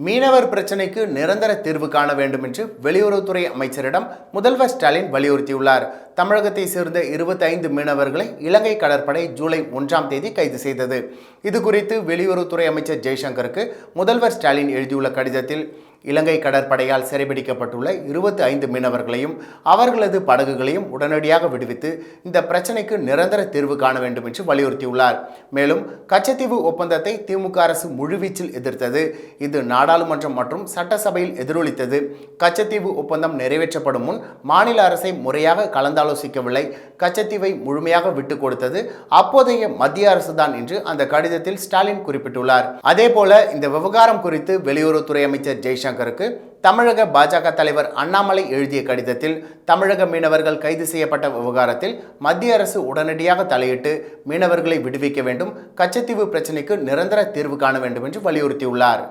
மீனவர் பிரச்சினைக்கு நிரந்தர தீர்வு காண வேண்டும் என்று வெளியுறவுத்துறை அமைச்சரிடம் முதல்வர் ஸ்டாலின் வலியுறுத்தியுள்ளார். தமிழகத்தை சேர்ந்த இருபத்தைந்து மீனவர்களை இலங்கை கடற்படை ஜூலை ஒன்றாம் தேதி கைது செய்தது. இது குறித்து வெளியுறவுத்துறை அமைச்சர் ஜெய்சங்கருக்கு முதல்வர் ஸ்டாலின் எழுதியுள்ள கடிதத்தில் இலங்கை கடற்படையால் சிறைபிடிக்கப்பட்டுள்ள இருபத்தி ஐந்து மீனவர்களையும் அவர்களது படகுகளையும் உடனடியாக விடுவித்து இந்த பிரச்சனைக்கு நிரந்தர தீர்வு காண வேண்டும் என்று வலியுறுத்தியுள்ளார். மேலும் கச்சத்தீவு ஒப்பந்தத்தை திமுக அரசு முழுவீச்சில் எதிர்த்தது. இது நாடாளுமன்றம் மற்றும் சட்டசபையில் எதிரொலித்தது. கச்சத்தீவு ஒப்பந்தம் நிறைவேற்றப்படும் முன் மாநில அரசை முறையாக கலந்தாலோசிக்கவில்லை. கச்சத்தீவை முழுமையாக விட்டுக் கொடுத்தது அப்போதைய மத்திய அரசுதான் என்று அந்த கடிதத்தில் ஸ்டாலின் குறிப்பிட்டுள்ளார். அதேபோல இந்த விவகாரம் குறித்து வெளியுறவுத்துறை அமைச்சர் ஜெய்சங்கருக்கு தமிழக பாஜக தலைவர் அண்ணாமலை எழுதிய கடிதத்தில் தமிழக மீனவர்கள் கைது செய்யப்பட்ட விவகாரத்தில் மத்திய அரசு உடனடியாக தலையிட்டு மீனவர்களை விடுவிக்க வேண்டும் கச்சத்தீவு பிரச்சினைக்கு நிரந்தர தீர்வு காண வேண்டும் என்று வலியுறுத்தியுள்ளார்.